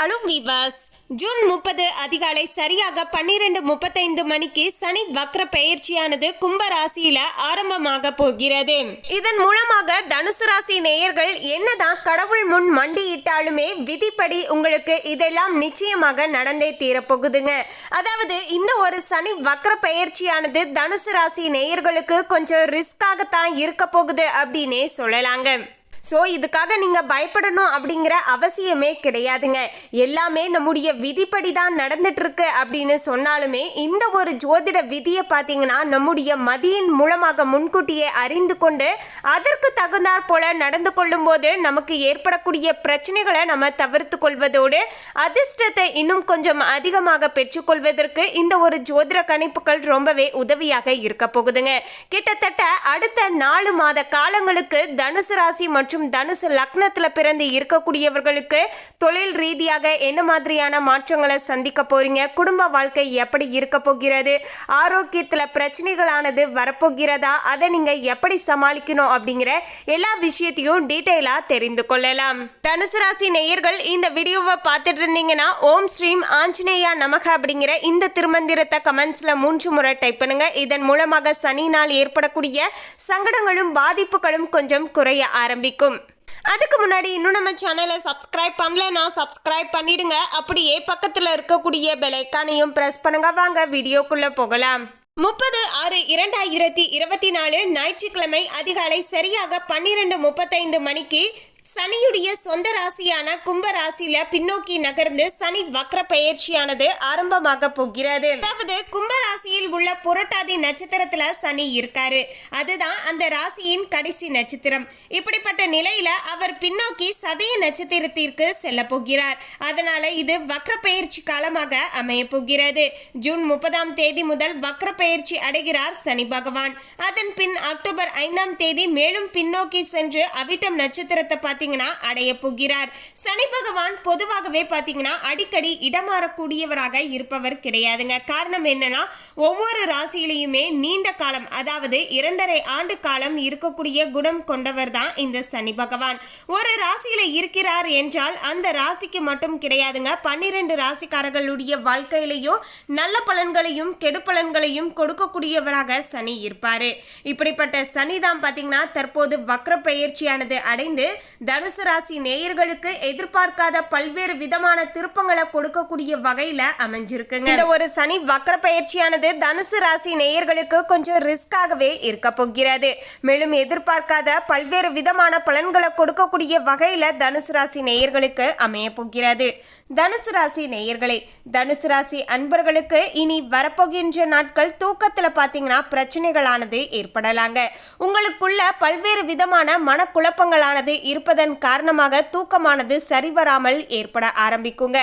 Hello வீவாஸ். June முப்பது அதிகாலை சரியாக பன்னிரெண்டு முப்பத்தைந்து மணிக்கு சனி வக்ர பெயர்ச்சியானது கும்ப ராசியில ஆரம்பமாக போகிறது. இதன் மூலமாக தனுசு ராசி நேயர்கள் என்னதான் கடவுள் முன் மண்டியிட்டாலுமே விதிப்படி உங்களுக்கு இதெல்லாம் நிச்சயமாக நடந்தே தீரப்போகுதுங்க அதாவது இந்த ஒரு சனி வக்ர பெயர்ச்சியானது தனுசு ராசி நேயர்களுக்கு கொஞ்சம் ரிஸ்காகத்தான் இருக்க போகுது அப்படின்னே சொல்லலாங்க. ஸோ இதுக்காக நீங்கள் பயப்படணும் அப்படிங்கிற அவசியமே கிடையாதுங்க. எல்லாமே நம்முடைய விதிப்படி தான் நடந்துட்டுருக்கு அப்படின்னு சொன்னாலுமே இந்த ஒரு ஜோதிட விதியை பார்த்தீங்கன்னா நம்முடைய மதியின் மூலமாக முன்கூட்டியே அறிந்து கொண்டு அதற்கு தகுந்தாற் போல நடந்து கொள்ளும்போது நமக்கு ஏற்படக்கூடிய பிரச்சனைகளை நம்ம தவிர்த்து கொள்வதோடு அதிர்ஷ்டத்தை இன்னும் கொஞ்சம் அதிகமாக பெற்றுக்கொள்வதற்கு இந்த ஒரு ஜோதிட கணிப்புகள் ரொம்பவே உதவியாக இருக்க போகுதுங்க. கிட்டத்தட்ட அடுத்த நாலு மாத காலங்களுக்கு தனுசு ராசி மற்றும் தனுசு லக்னத்துல பிறந்து இருக்கக்கூடியவர்களுக்கு தொழில் ரீதியாக என்ன மாதிரியான மாற்றங்களை சந்திக்க போறீங்க? குடும்ப வாழ்க்கை எப்படி இருக்க போகிறது? ஆரோக்கியத்துல பிரச்சனைகளானது வரப்போகிறதா? அதை நீங்க எப்படி சமாளிக்கணும் அப்படிங்கிற எல்லா விஷயத்தையும் டீட்டெயிலா தெரிந்து கொள்ளலாம். தனுசு ராசி நேயர்கள் இந்த வீடியோவை பார்த்துட்டு இருந்தீங்கன்னா ஓம் ஸ்ரீம் ஆஞ்சநேயா நமக அப்படிங்கிற இந்த திருமந்திரத்தை கமெண்ட்ஸில் மூன்று முறை டைப் பண்ணுங்க. இதன் மூலமாக சனி நாள் ஏற்படக்கூடிய சங்கடங்களும் பாதிப்புகளும் கொஞ்சம் குறைய ஆரம்பிக்கும். அதுக்கு முன்னாடி இன்னும் நம்ம சேனலை சப்ஸ்கிரைப் பண்ணலன்னா சப்ஸ்கிரைப் பண்ணிடுங்க. அப்படியே பக்கத்தில் இருக்கக்கூடிய பெலைக்கானையும் ப்ரெஸ் பண்ணுங்க. வாங்க வீடியோக்குள்ளே போகலாம். முப்பது ஆறு இரண்டாயிரத்தி இருபத்தி நாலு ஞாயிற்றுக்கிழமை அதிகாலை சரியாக பன்னிரெண்டு முப்பத்தைந்து மணிக்கு சனியுடைய சொந்த ராசியான கும்ப ராசியில பின்னோக்கி நகர்ந்து சனி வக்ர பெயர்ச்சியானது ஆரம்பமாக போகிறது. அதாவது கும்ப ராசியில் உள்ள புரட்டாதி நட்சத்திரத்துல சனி இருக்காரு. அதுதான் அந்த ராசியின் கடைசி நட்சத்திரம். இப்படிப்பட்ட நிலையில அவர் பின்னோக்கி சதய நட்சத்திரத்திற்கு செல்ல போகிறார். அதனால இது வக்ர பெயர்ச்சி காலமாக அமைய போகிறது. ஜூன் முப்பதாம் தேதி முதல் வக்ர பெயர்ச்சி அடைகிறார் சனி பகவான். அதன் பின் அக்டோபர் ஐந்தாம் தேதி மேலும் பின்னோக்கி சென்று அவிட்டம் நட்சத்திரத்தை பார்த்தீங்கன்னா அடைய போகிறார். சனி பகவான் பொதுவாகவே பார்த்தீங்கன்னா அடிக்கடி இடமாறக்கூடியவராக இருப்பவர் கிடையாதுங்க. காரணம் என்னன்னா ஒவ்வொரு ராசியிலையுமே நீண்ட காலம் அதாவது இரண்டரை ஆண்டு காலம் இருக்கக்கூடிய குணம் கொண்டவர் தான் இந்த சனி பகவான். ஒரு ராசியில இருக்கிறார் என்றால் அந்த ராசிக்கு மட்டும் கிடையாதுங்க. பன்னிரண்டு ராசிக்காரர்களுடைய வாழ்க்கையிலையும் நல்ல பலன்களையும் கெடு பலன்களையும் கொடுக்கக்கூடியவராக சனி இருப்பாரு. இப்படிப்பட்ட சனி தான் பார்த்தீங்கன்னா தற்போது வக்ர பயிற்சியானது அடைந்து தனுசு ராசி நேயர்களுக்கு எதிர்பார்க்காத பல்வேறு விதமான திருப்பங்களை கொடுக்கக்கூடிய வகையில அமைஞ்சிருக்குங்க. இந்த ஒரு சனி வக்ர பயிற்சியானது தனுசு ராசி நேயர்களுக்கு கொஞ்சம் ரிஸ்காகவே இருக்க போகிறது. மேலும் எதிர்பார்க்காத பல்வேறு விதமான பலன்களை கொடுக்கக்கூடிய வகையில தனுசு ராசி நேயர்களுக்கு அமைய போகிறது. தனுசு ராசி நேயர்களே தனுசு ராசி அன்பர்களுக்கு இனி வரப்போகின்ற நாட்கள் தூக்கத்துல பாத்தீங்கன்னா பிரச்சனைகளானது ஏற்படலாங்க. உங்களுக்குள்ள பல்வேறு விதமான மனக்குழப்பங்களானது இருப்பதன் காரணமாக தூக்கமானது சரிவராமல் ஏற்பட ஆரம்பிக்குங்க.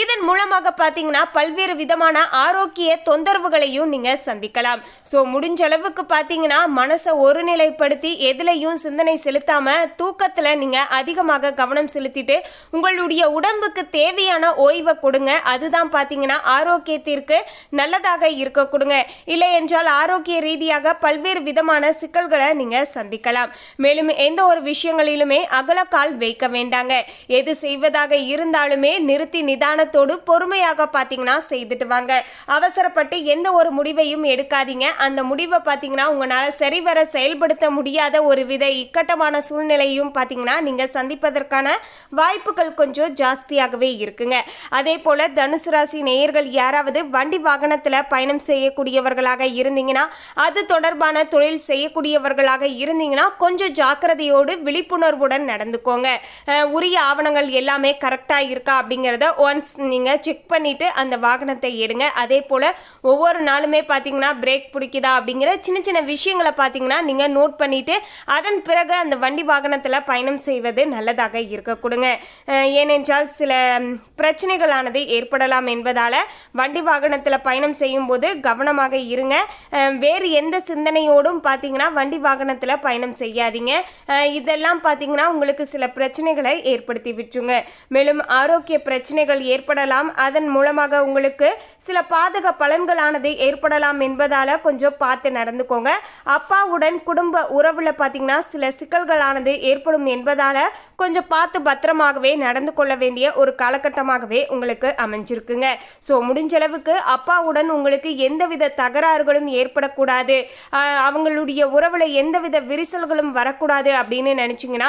இதன் மூலமாக பார்த்தீங்கன்னா பல்வேறு விதமான ஆரோக்கிய தொந்தரவுகளையும் நீங்க சந்திக்கலாம். ஸோ முடிஞ்ச அளவுக்கு பார்த்தீங்கன்னா மனசை ஒருநிலைப்படுத்தி எதுலையும் சிந்தனை செலுத்தாம தூக்கத்துல நீங்க அதிகமாக கவனம் செலுத்திட்டு உங்களுடைய உடம்புக்கு தேவையான ஓய்வை கொடுங்க. அதுதான் பார்த்தீங்கன்னா ஆரோக்கியத்திற்கு நல்லதாக இருக்க கொடுங்க. இல்லை என்றால் ஆரோக்கிய ரீதியாக பல்வேறு விதமான சிக்கல்களை நீங்க சந்திக்கலாம். மேலும் எந்த ஒரு விஷயங்களிலுமே அகல கால் வைக்க வேண்டாங்க. எது செய்வதாக இருந்தாலுமே நிறுத்தி நிதானத்தோடு பொறுமையாக பார்த்தீங்கன்னா செய்துட்டு வாங்க. அவசரப்பட்டு எந்த ஒரு முடிவையும் எடுக்காதீங்க. அந்த முடிவை பார்த்தீங்கன்னா உங்களால் சரிவர செயல்படுத்த முடியாத ஒரு வித இக்கட்டமான சூழ்நிலையும் பார்த்தீங்கன்னா நீங்கள் சந்திப்பதற்கான வாய்ப்புகள் கொஞ்சம் ஜாஸ்தியாகவே இருக்குங்க. அதே போல் தனுசு ராசி நேயர்கள் யாராவது வண்டி வாகனத்தில் பயணம் செய்யக்கூடியவர்களாக இருந்தீங்கன்னா அது தொடர்பான தொழில் செய்யக்கூடியவர்களாக இருந்தீங்கன்னா கொஞ்சம் ஜாக்கிரதையோடு விழிப்புணர்வுடன் நடந்துக்கோங்க உரிய ஆவணங்கள் எல்லாமே கரெக்டாக இருக்கா அப்படிங்கிறத ஒன்ஸ் நீங்கள் செக் பண்ணிவிட்டு அந்த வாகனத்தை எடுங்க. அதே போல் ஒவ்வொரு நாளுமே பார்த்தீங்கன்னா பிரேக் பிடிக்குதா அப்படிங்கிற சின்ன சின்ன விஷயங்களை பார்த்தீங்கன்னா நீங்கள் நோட் பண்ணிவிட்டு அதன் பிறகு அந்த வண்டி வாகனத்தில் பயணம் செய்வது நல்லதாக இருக்க கொடுங்க. ஏனென்றால் சில பிரச்சனைகளானது ஏற்படலாம் என்பதால் வண்டி வாகனத்தில் பயணம் செய்யும்போது கவனமாக இருங்க. வேறு எந்த சிந்தனையோடும் பார்த்தீங்கன்னா வண்டி வாகனத்தில் பயணம் செய்யாதீங்க. இதெல்லாம் பார்த்தீங்கன்னா உங்களுக்கு உங்களுக்கு சில பிரச்சனைகளை ஏற்படுத்தி விட்டுருங்க. மேலும் ஆரோக்கிய பிரச்சனைகள் ஏற்படலாம். அதன் மூலமாக உங்களுக்கு சில பாதக பலன்களானது ஏற்படலாம் என்பதால கொஞ்சம் பார்த்து நடந்துக்கோங்க. அப்பாவுடன் குடும்ப உறவுல பார்த்தீங்கன்னா சில சிக்கல்களானது ஏற்படும் என்பதால கொஞ்சம் பார்த்து பத்திரமாகவே நடந்து கொள்ள வேண்டிய ஒரு காலகட்டமாகவே உங்களுக்கு அமைஞ்சிருக்குங்க. ஸோ முடிஞ்ச அளவுக்கு அப்பாவுடன் உங்களுக்கு எந்தவித தகராறுகளும் ஏற்படக்கூடாது. அவங்களுடைய உறவுல எந்தவித விரிசல்களும் வரக்கூடாது அப்படின்னு நினைச்சீங்கன்னா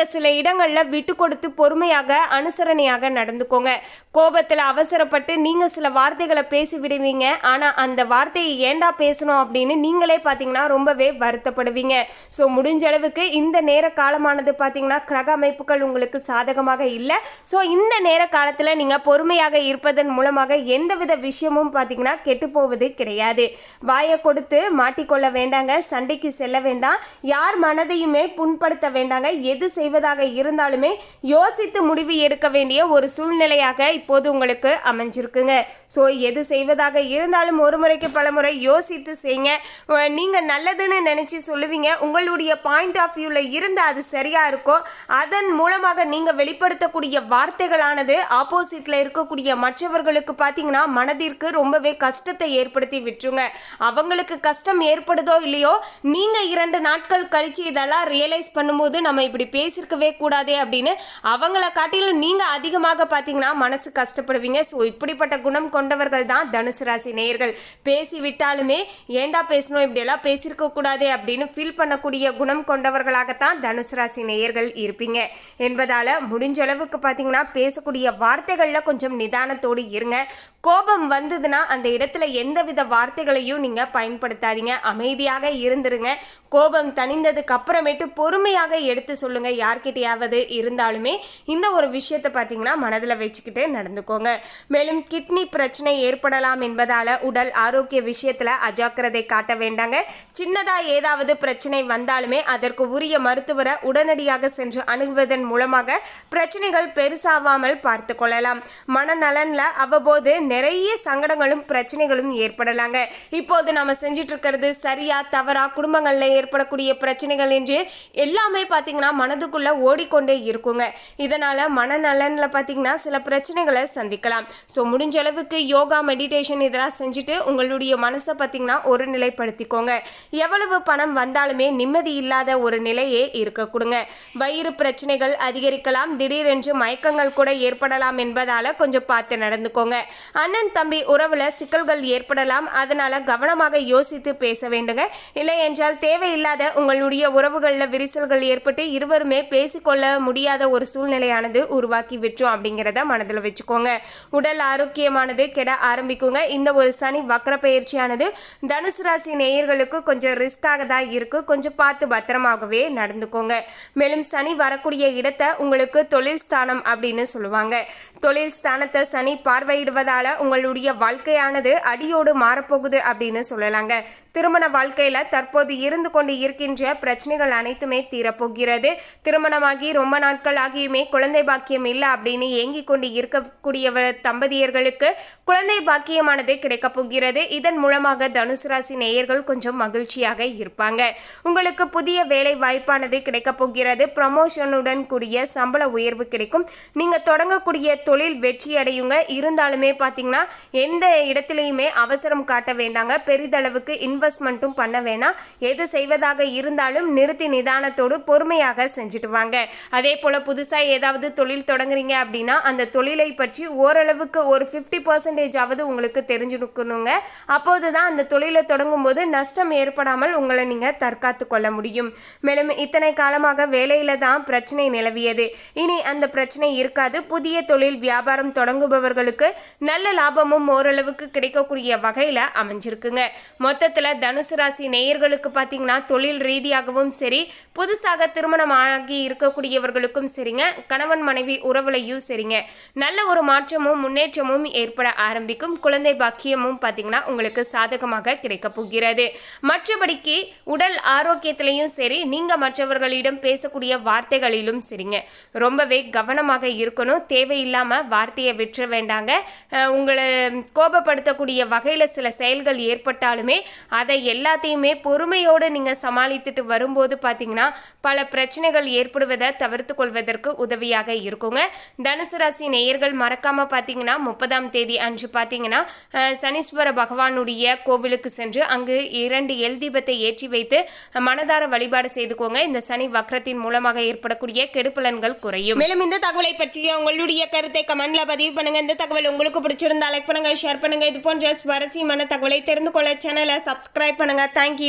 நீங்க சில இடங்கள்ல விட்டு கொடுத்து பொறுமையாக அனுசரணையாக நடந்துக்கோங்க. கோபத்துல அவசரப்பட்டு நீங்க சில வார்த்தைகளை பேசி விடுவீங்க ஆனா அந்த வார்த்தையை ஏண்டா பேசணும் அப்படின்னு நீங்களே பாத்தீங்கன்னா ரொம்பவே வருத்தப்படுவீங்க. ஸோ முடிஞ்ச அளவுக்கு இந்த நேர காலமானது பாத்தீங்கன்னா கிரக அமைப்புகள் உங்களுக்கு சாதகமாக இல்லை. ஸோ இந்த நேர காலத்துல நீங்க பொறுமையாக இருப்பதன் மூலமாக எந்தவித விஷயமும் பாத்தீங்கன்னா கெட்டு போவது கிடையாது. வாயை கொடுத்து மாட்டிக்கொள்ள வேண்டாங்க சண்டைக்கு செல்ல வேண்டாம். யார் மனதையுமே புண்படுத்த வேண்டாங்க எது செய்வதாக இருந்தாலுமே யோசித்து முடிவு எடுக்க வேண்டிய ஒரு சூழ்நிலையாக இப்போது உங்களுக்கு அமைஞ்சிருக்குங்க. ஸோ எது செய்வதாக இருந்தாலும் ஒரு முறைக்கு பல முறை யோசித்து செய்யுங்க. நீங்கள் நல்லதுன்னு நினச்சி சொல்லுவீங்க. உங்களுடைய பாயிண்ட் ஆஃப் வியூவில் இருந்து அது சரியாக இருக்கும் அதன் மூலமாக நீங்கள் வெளிப்படுத்தக்கூடிய வார்த்தைகளானது ஆப்போசிட்ல இருக்கக்கூடிய மற்றவர்களுக்கு பார்த்தீங்கன்னா மனதிற்கு ரொம்பவே கஷ்டத்தை ஏற்படுத்தி விட்டுருங்க. அவங்களுக்கு கஷ்டம் ஏற்படுதோ இல்லையோ நீங்கள் இரண்டு நாட்கள் கழிச்சு இதெல்லாம் ரியலைஸ் பண்ணும்போது நம்ம இப்படி பேசி பேசியிருக்கவே கூடாதே அப்படின்னு அவங்கள காட்டிலும் நீங்கள் அதிகமாக பார்த்தீங்கன்னா மனசு கஷ்டப்படுவீங்க. ஸோ இப்படிப்பட்ட குணம் கொண்டவர்கள் தான் தனுசு ராசி நேயர்கள். பேசி விட்டாலுமே ஏண்டா பேசணும்? இப்படியெல்லாம் பேசியிருக்க கூடாதே அப்படின்னு ஃபீல் பண்ணக்கூடிய குணம் கொண்டவர்களாகத்தான் தனுசு ராசி நேயர்கள் இருப்பீங்க. என்பதால் முடிஞ்ச அளவுக்கு பார்த்தீங்கன்னா பேசக்கூடிய வார்த்தைகளில் கொஞ்சம் நிதானத்தோடு இருங்க. கோபம் வந்ததுன்னா அந்த இடத்துல எந்தவித வார்த்தைகளையும் நீங்கள் பயன்படுத்தாதீங்க. அமைதியாக இருந்துருங்க. கோபம் தணிந்ததுக்கு அப்புறமேட்டு பொறுமையாக எடுத்து சொல்லுங்கள் யார் யார்கிட்டயாவது இருந்தாலுமே இந்த ஒரு விஷயத்தை பார்த்தீங்கன்னா மனதில் வச்சுக்கிட்டு நடந்துக்கோங்க. மேலும் கிட்னி பிரச்சனை ஏற்படலாம் என்பதால உடல் ஆரோக்கிய விஷயத்துல அஜாக்கிரதை காட்ட வேண்டாங்க. சின்னதா ஏதாவது பிரச்சனை வந்தாலுமே அதற்கு உரிய மருத்துவரை உடனடியாக சென்று அணுகுவதன் மூலமாக பிரச்சனைகள் பெருசாவாமல் பார்த்து கொள்ளலாம். மனநலன்ல அவ்வப்போது நிறைய சங்கடங்களும் பிரச்சனைகளும் ஏற்படலாங்க. இப்போது நம்ம செஞ்சுட்டு இருக்கிறது சரியா தவறா குடும்பங்களில் ஏற்படக்கூடிய பிரச்சனைகள் என்று எல்லாமே பார்த்தீங்கன்னா மனதுக்குள்ள ஓடிக்கொண்டே இருக்குங்க. இதனால மனநலனில் பார்த்தீங்கன்னா சில பிரச்சனைகளை சந்திக்கலாம். ஸோ முடிஞ்ச அளவுக்கு யோகா மெடிடேஷன் இதெல்லாம் செஞ்சுட்டு உங்களுடைய மனசை பார்த்தீங்கன்னா ஒரு நிலைப்படுத்திக்கோங்க. எவ்வளவு பணம் வந்தாலுமே நிம்மதி இல்லாத ஒரு நிலையே இருக்க கொடுங்க. வயிறு பிரச்சனைகள் அதிகரிக்கலாம். திடீரென்று மயக்கங்கள் கூட ஏற்படலாம் என்பதால கொஞ்சம் பார்த்து நடந்துக்கோங்க. அண்ணன் தம்பி உறவுல சிக்கல்கள் ஏற்படலாம். அதனால கவனமாக யோசித்து பேச வேண்டுங்க. இல்லை என்றால் தேவையில்லாத உங்களுடைய உறவுகளில் விரிசல்கள் ஏற்பட்டு இருவருமே பேசிக்கொள்ள முடியாத ஒரு சூழ்நிலையானது உருவாக்கி விட்டுரும் அப்படிங்கிறத மனதில் வச்சுக்கோங்க. உடல் ஆரோக்கியமானது கெட ஆரம்பிக்குங்க. இந்த ஒரு சனி வக்கர பயிற்சியானது தனுசு ராசி நேயர்களுக்கு கொஞ்சம் ரிஸ்க்காக தான் இருக்குது கொஞ்சம் பார்த்து பத்திரமாகவே நடந்துக்கோங்க. மேலும் சனி வரக்கூடிய இடத்தை உங்களுக்கு தொழில் ஸ்தானம் அப்படின்னு சொல்லுவாங்க. தொழில் ஸ்தானத்தை சனி பார்வையிடுவதால் உங்களுடைய வாழ்க்கையானது அடியோடு மாறப்போகுது அப்படின்னு சொல்லலாங்க. திருமண வாழ்க்கையில் தற்போது இருந்து கொண்டு இருக்கின்ற பிரச்சனைகள் அனைத்துமே தீரப்போகிறது. திருமணமாகி ரொம்ப நாட்கள் ஆகியுமே குழந்தை பாக்கியம் இல்லை அப்படின்னு ஏங்கிக் கொண்டு இருக்கக்கூடியவர் தம்பதியர்களுக்கு குழந்தை பாக்கியமானது கிடைக்கப் போகிறது. இதன் மூலமாக தனுசு ராசி நேயர்கள் கொஞ்சம் மகிழ்ச்சியாக இருப்பாங்க. உங்களுக்கு புதிய வேலை வாய்ப்பானது கிடைக்கப் போகிறது. ப்ரமோஷனுடன் கூடிய சம்பள உயர்வு கிடைக்கும். நீங்க தொடங்கக்கூடிய தொழில் வெற்றி அடையுங்க. இருந்தாலுமே பார்த்தீங்கன்னா எந்த இடத்துலையுமே அவசரம் காட்ட வேண்டாங்க. பெரிதளவுக்கு இன்வெஸ்ட்மெண்ட்டும் பண்ண வேணாம். எது செய்வதாக இருந்தாலும் நிறுத்தி நிதானத்தோடு பொறுமையாக செஞ்சு தெரிஞ்சுட்டு வாங்க அதே போல் புதுசாக ஏதாவது தொழில் தொடங்குறீங்க அப்படின்னா அந்த தொழிலை பற்றி ஓரளவுக்கு ஒரு ஃபிஃப்டி பர்சன்டேஜ் ஆவது உங்களுக்கு தெரிஞ்சுக்கணுங்க அப்போது தான் அந்த தொழிலை தொடங்கும் போது நஷ்டம் ஏற்படாமல் உங்களை நீங்கள் தற்காத்து கொள்ள முடியும். மேலும் இத்தனை காலமாக வேலையில தான் பிரச்சனை நிலவியது. இனி அந்த பிரச்சனை இருக்காது. புதிய தொழில் வியாபாரம் தொடங்குபவர்களுக்கு நல்ல லாபமும் ஓரளவுக்கு கிடைக்கக்கூடிய வகையில் அமைஞ்சிருக்குங்க. மொத்தத்தில் தனுசு ராசி நேயர்களுக்கு பார்த்தீங்கன்னா தொழில் ரீதியாகவும் சரி புதுசாக திருமணம் ஆகி இருக்கக்கூடியவர்களுக்கும் சரிங்க. கணவன் மனைவி உறவுலையும் சரிங்க. நல்ல ஒரு மாற்றமும் முன்னேற்றமும் ஏற்பட ஆரம்பிக்கும். குழந்தை பாக்கியமும் பார்த்தீங்கன்னா உங்களுக்கு சாதகமாக கிடைக்கப் போகிறது. மற்றபடிக்கு உடல் ஆரோக்கியத்திலையும் சரி நீங்கள் மற்றவர்களிடம் பேசக்கூடிய வார்த்தைகளிலும் சரிங்க. ரொம்பவே கவனமாக இருக்கணும். தேவையில்லாமல் வார்த்தையை விற்ற வேண்டாங்க. உங்களை கோபப்படுத்தக்கூடிய வகையில் சில செயல்கள் ஏற்பட்டாலுமே அதை எல்லாத்தையுமே பொறுமையோடு நீங்கள் சமாளித்துட்டு வரும்போது பார்த்தீங்கன்னா பல பிரச்சனைகள் ஏற்படுவதை தவிர்த்து கொள்வதற்கு உதவியாக இருக்குங்க. தனுசு ராசி நேயர்கள் மறக்காம பார்த்தீங்கன்னா முப்பதாம் தேதி அன்று பார்த்தீங்கன்னா சனீஸ்வர பகவானுடைய கோவிலுக்கு சென்று அங்கு இரண்டு எல் தீபத்தை ஏற்றி வைத்து மனதார வழிபாடு செய்துக்கோங்க. இந்த சனி வக்ரத்தின் மூலமாக ஏற்படக்கூடிய கெடுப்பலன்கள் குறையும். மேலும் இந்த தகவலை பற்றிய உங்களுடைய கருத்தை கமெண்ட்ல பதிவு பண்ணுங்க. இந்த தகவல் உங்களுக்கு பிடிச்சிருந்தா லைக் பண்ணுங்க ஷேர் பண்ணுங்க. இது போன்ற சுவாரஸ்யமான தகவலை தெரிந்து கொள்ள சேனலை சப்ஸ்கிரைப் பண்ணுங்க. தேங்க்யூ